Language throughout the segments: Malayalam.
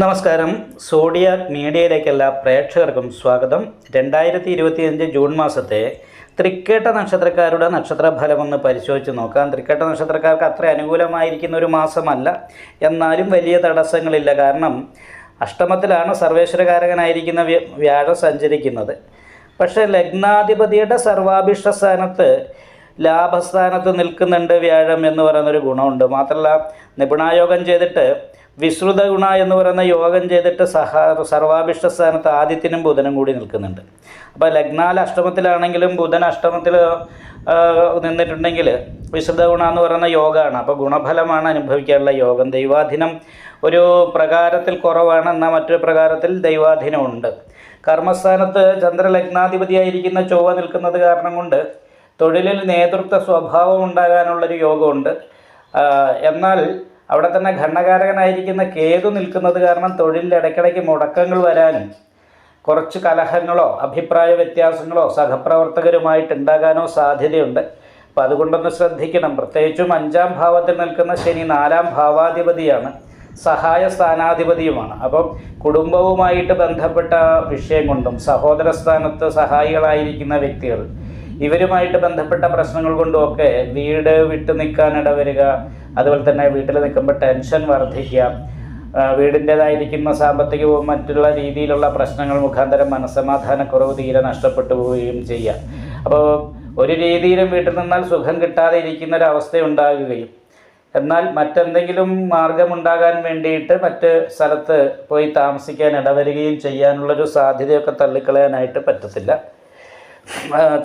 നമസ്കാരം. സോഡിയ മീഡിയയിലേക്ക് എല്ലാ പ്രേക്ഷകർക്കും സ്വാഗതം. രണ്ടായിരത്തി ഇരുപത്തിയഞ്ച് ജൂൺ മാസത്തെ തൃക്കേട്ട നക്ഷത്രക്കാരുടെ നക്ഷത്രഫലമൊന്ന് പരിശോധിച്ച് നോക്കാം. തൃക്കേട്ട നക്ഷത്രക്കാർക്ക് അത്ര അനുകൂലമായിരിക്കുന്ന ഒരു മാസമല്ല. എന്നാലും വലിയ തടസ്സങ്ങളില്ല. കാരണം അഷ്ടമത്തിലാണ് സർവേശ്വരകാരകനായിരിക്കുന്ന വ്യ- വ്യാഴം സഞ്ചരിക്കുന്നത്. പക്ഷേ ലഗ്നാധിപതിയുടെ സർവാഭിഷ്ട സ്ഥാനത്ത് ലാഭസ്ഥാനത്ത് നിൽക്കുന്നുണ്ട് വ്യാഴം എന്ന് പറയുന്നൊരു ഗുണമുണ്ട്. മാത്രമല്ല നിപുണായോഗം ചെയ്തിട്ട് വിശ്രുത ഗുണ എന്ന് പറയുന്ന യോഗം ചെയ്തിട്ട് സഹ സർവാഭിഷ്ട സ്ഥാനത്ത് ആദിത്യനും ബുധനും കൂടി നിൽക്കുന്നുണ്ട്. അപ്പോൾ ലഗ്നാൽ അഷ്ടമത്തിലാണെങ്കിലും ബുധൻ അഷ്ടമത്തിൽ നിന്നിട്ടുണ്ടെങ്കിൽ വിശ്രുത ഗുണ എന്ന് പറയുന്ന യോഗമാണ്. അപ്പോൾ ഗുണഫലമാണ് അനുഭവിക്കാനുള്ള യോഗം. ദൈവാധീനം ഒരു പ്രകാരത്തിൽ കുറവാണ് എന്നാൽ മറ്റൊരു പ്രകാരത്തിൽ ദൈവാധീനമുണ്ട് കർമ്മസ്ഥാനത്ത് ചന്ദ്രലഗ്നാധിപതിയായിരിക്കുന്ന ചൊവ്വ നിൽക്കുന്നത് കാരണം കൊണ്ട് തൊഴിലിൽ നേതൃത്വ സ്വഭാവം ഉണ്ടാകാനുള്ളൊരു യോഗമുണ്ട്. എന്നാൽ അവിടെ തന്നെ ഘണ്ണകാരകനായിരിക്കുന്ന കേതു നിൽക്കുന്നത് കാരണം തൊഴിലിൽ ഇടയ്ക്കിടയ്ക്ക് മുടക്കങ്ങൾ വരാനും കുറച്ച് കലഹങ്ങളോ അഭിപ്രായ വ്യത്യാസങ്ങളോ സഹപ്രവർത്തകരുമായിട്ട് ഉണ്ടാകാനോ സാധ്യതയുണ്ട്. അപ്പോൾ അതുകൊണ്ടൊന്ന് ശ്രദ്ധിക്കണം. പ്രത്യേകിച്ചും അഞ്ചാം ഭാവത്തിൽ നിൽക്കുന്ന ശനി നാലാം ഭാവാധിപതിയാണ്. സഹായ സ്ഥാനാധിപതിയുമാണ്. അപ്പം കുടുംബവുമായിട്ട് ബന്ധപ്പെട്ട വിഷയം കൊണ്ടും സഹോദര സ്ഥാനത്ത് സഹായികളായിരിക്കുന്ന വ്യക്തികൾ ഇവരുമായിട്ട് ബന്ധപ്പെട്ട പ്രശ്നങ്ങൾ കൊണ്ടുമൊക്കെ വീട് വിട്ടു നിൽക്കാൻ ഇടവരിക അതുപോലെ തന്നെ വീട്ടിൽ നിൽക്കുമ്പോൾ ടെൻഷൻ വർദ്ധിക്കുക വീടിന്റെതായിരിക്കുന്ന സാമ്പത്തികവും മറ്റുള്ള രീതിയിലുള്ള പ്രശ്നങ്ങൾ മുഖാന്തരം മനസ്സമാധാനക്കുറവ് തീരെ നഷ്ടപ്പെട്ടു പോവുകയും ചെയ്യാം. അപ്പോൾ ഒരു രീതിയിലും വീട്ടിൽ നിന്നാൽ സുഖം കിട്ടാതെ ഇരിക്കുന്ന ഒരു അവസ്ഥ ഉണ്ടാകുകയും എന്നാൽ മറ്റെന്തെങ്കിലും മാർഗമുണ്ടാകാൻ വേണ്ടിയിട്ട് മറ്റ് സ്ഥലത്ത് പോയി താമസിക്കാൻ ഇടവരികയും ചെയ്യാനുള്ളൊരു സാധ്യതയൊക്കെ തള്ളിക്കളയാനായിട്ട് പറ്റത്തില്ല.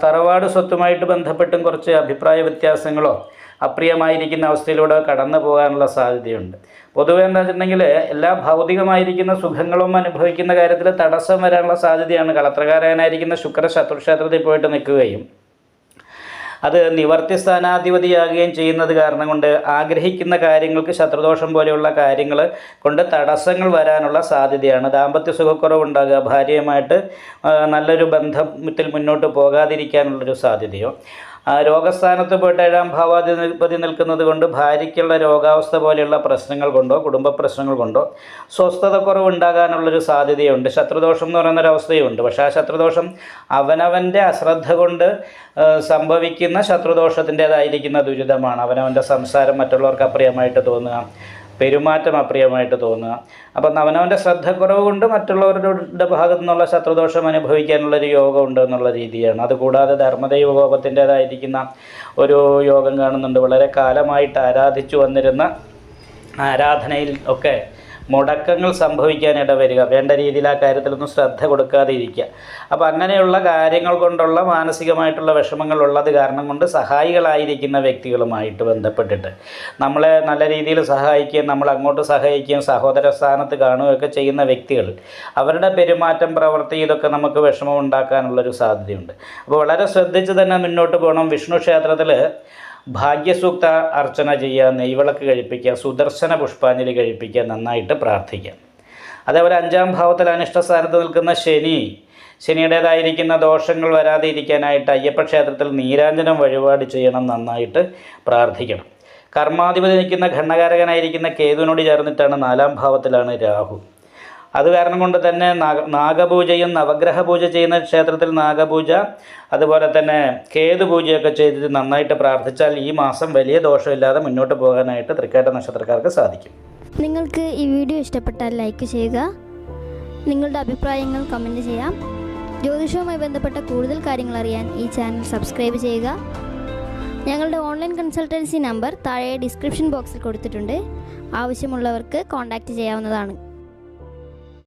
തറവാട് സ്വത്തുമായിട്ട് ബന്ധപ്പെട്ടും കുറച്ച് അഭിപ്രായ വ്യത്യാസങ്ങളോ അപ്രിയമായിരിക്കുന്ന അവസ്ഥയിലൂടെ കടന്നു പോകാനുള്ള സാധ്യതയുണ്ട്. പൊതുവെ എന്താ വെച്ചിട്ടുണ്ടെങ്കിൽ എല്ലാ ഭൗതികമായിരിക്കുന്ന സുഖങ്ങളും അനുഭവിക്കുന്ന കാര്യത്തിൽ തടസ്സം വരാനുള്ള സാധ്യതയാണ്. കളത്രകാരനായിരിക്കുന്ന ശുക്ര ശത്രുക്ഷേത്രത്തിൽ പോയിട്ട് നിൽക്കുകയും അത് നിവർത്തി സ്ഥാനാധിപതിയാകുകയും ചെയ്യുന്നത് കാരണം കൊണ്ട് ആഗ്രഹിക്കുന്ന കാര്യങ്ങൾക്ക് ശത്രുദോഷം പോലെയുള്ള കാര്യങ്ങൾ കൊണ്ട് തടസ്സങ്ങൾ വരാനുള്ള സാധ്യതയാണ്. ദാമ്പത്യ സുഖക്കുറവുണ്ടാകുക ഭാര്യയുമായിട്ട് നല്ലൊരു ബന്ധത്തിൽ മുന്നോട്ട് പോകാതിരിക്കാനുള്ളൊരു സാധ്യതയോ? രോഗസ്ഥാനത്ത് പോയിട്ട് ഏഴാം ഭാവാധിപതി നിൽക്കുന്നത് കൊണ്ട് ഭാര്യയ്ക്കുള്ള രോഗാവസ്ഥ പോലെയുള്ള പ്രശ്നങ്ങൾ കൊണ്ടോ കുടുംബ പ്രശ്നങ്ങൾ കൊണ്ടോ സ്വസ്ഥത കുറവുണ്ടാകാനുള്ളൊരു സാധ്യതയുണ്ട്. ശത്രുദോഷം എന്ന് പറയുന്നൊരവസ്ഥയുണ്ട് പക്ഷേ ആ ശത്രുദോഷം അവനവന്റെ അശ്രദ്ധ കൊണ്ട് സംഭവിക്കുന്ന ശത്രുദോഷത്തിന്റേതായിരിക്കുന്ന ദുരിതമാണ്. അവനവന്റെ സംസാരം മറ്റുള്ളവർക്ക് അപ്രിയമായിട്ട് തോന്നുക പെരുമാറ്റം അപ്രിയമായിട്ട് തോന്നുക. അപ്പം അവനവന്റെ ശ്രദ്ധക്കുറവ് കൊണ്ട് മറ്റുള്ളവരുടെ ഭാഗത്തു നിന്നുള്ള ശത്രുദോഷം അനുഭവിക്കാനുള്ളൊരു യോഗം ഉണ്ട് എന്നുള്ള രീതിയാണ്. അതുകൂടാതെ ധർമ്മദൈവ കോപത്തിന്റേതായിരിക്കുന്ന ഒരു യോഗം കാണുന്നുണ്ട്. വളരെ കാലമായിട്ട് ആരാധിച്ചു വന്നിരുന്ന ആരാധനയിൽ ഒക്കെ മുടക്കങ്ങൾ സംഭവിക്കാനിട വരിക. വേണ്ട രീതിയിൽ ആ കാര്യത്തിലൊന്നും ശ്രദ്ധ കൊടുക്കാതെ ഇരിക്കുക അപ്പോൾ അങ്ങനെയുള്ള കാര്യങ്ങൾ കൊണ്ടുള്ള മാനസികമായിട്ടുള്ള വിഷമങ്ങൾ ഉള്ളത് കാരണം കൊണ്ട് സഹായികളായിരിക്കുന്ന വ്യക്തികളുമായിട്ട് ബന്ധപ്പെട്ടിട്ട് നമ്മളെ നല്ല രീതിയിൽ സഹായിക്കുകയും നമ്മൾ അങ്ങോട്ട് സഹായിക്കുകയും സഹോദര സ്ഥാനത്ത് കാണുകയൊക്കെ ചെയ്യുന്ന വ്യക്തികൾ അവരുടെ പെരുമാറ്റം പ്രവൃത്തി ഇതൊക്കെ നമുക്ക് വിഷമം ഉണ്ടാക്കാനുള്ളൊരു സാധ്യതയുണ്ട്. അപ്പോൾ വളരെ ശ്രദ്ധിച്ച് തന്നെ മുന്നോട്ട് പോകണം വിഷ്ണു ക്ഷേത്രത്തിൽ ഭാഗ്യസൂക്ത അർച്ചന ചെയ്യുക നെയ്വിളക്ക് കഴിപ്പിക്കുക സുദർശന പുഷ്പാഞ്ജലി കഴിപ്പിക്കുക നന്നായിട്ട് പ്രാർത്ഥിക്കുക. അതേപോലെ അഞ്ചാം ഭാവത്തിൽ അനിഷ്ട സ്ഥാനത്ത് നിൽക്കുന്ന ശനി ശനിയുടേതായിരിക്കുന്ന ദോഷങ്ങൾ വരാതെ ഇരിക്കാനായിട്ട് അയ്യപ്പ ക്ഷേത്രത്തിൽ നീരാഞ്ജനം വഴിപാട് ചെയ്യണം നന്നായിട്ട് പ്രാർത്ഥിക്കണം. കർമാധിപതി നിൽക്കുന്ന ഘണ്ണകാരകനായിരിക്കുന്ന കേതുവിനോട് ചേർന്നിട്ടാണ് നാലാം ഭാവത്തിലാണ് രാഹു. അത് കാരണം കൊണ്ട് തന്നെ നാഗ നാഗപൂജയും നവഗ്രഹ പൂജ ചെയ്യുന്ന ക്ഷേത്രത്തിൽ നാഗപൂജ അതുപോലെ തന്നെ കേതു പൂജയൊക്കെ ചെയ്തിട്ട് നന്നായിട്ട് പ്രാർത്ഥിച്ചാൽ ഈ മാസം വലിയ ദോഷമില്ലാതെ മുന്നോട്ട് പോകാനായിട്ട് തൃക്കേട്ട നക്ഷത്രക്കാർക്ക് സാധിക്കും. നിങ്ങൾക്ക് ഈ വീഡിയോ ഇഷ്ടപ്പെട്ടാൽ ലൈക്ക് ചെയ്യുക. നിങ്ങളുടെ അഭിപ്രായങ്ങൾ കമന്റ് ചെയ്യാം. ജ്യോതിഷവുമായി ബന്ധപ്പെട്ട കൂടുതൽ കാര്യങ്ങൾ അറിയാൻ ഈ ചാനൽ സബ്സ്ക്രൈബ് ചെയ്യുക. ഞങ്ങളുടെ ഓൺലൈൻ കൺസൾട്ടൻസി നമ്പർ താഴെ ഡിസ്ക്രിപ്ഷൻ ബോക്സിൽ കൊടുത്തിട്ടുണ്ട്. ആവശ്യമുള്ളവർക്ക് കോൺടാക്റ്റ് ചെയ്യാവുന്നതാണ്.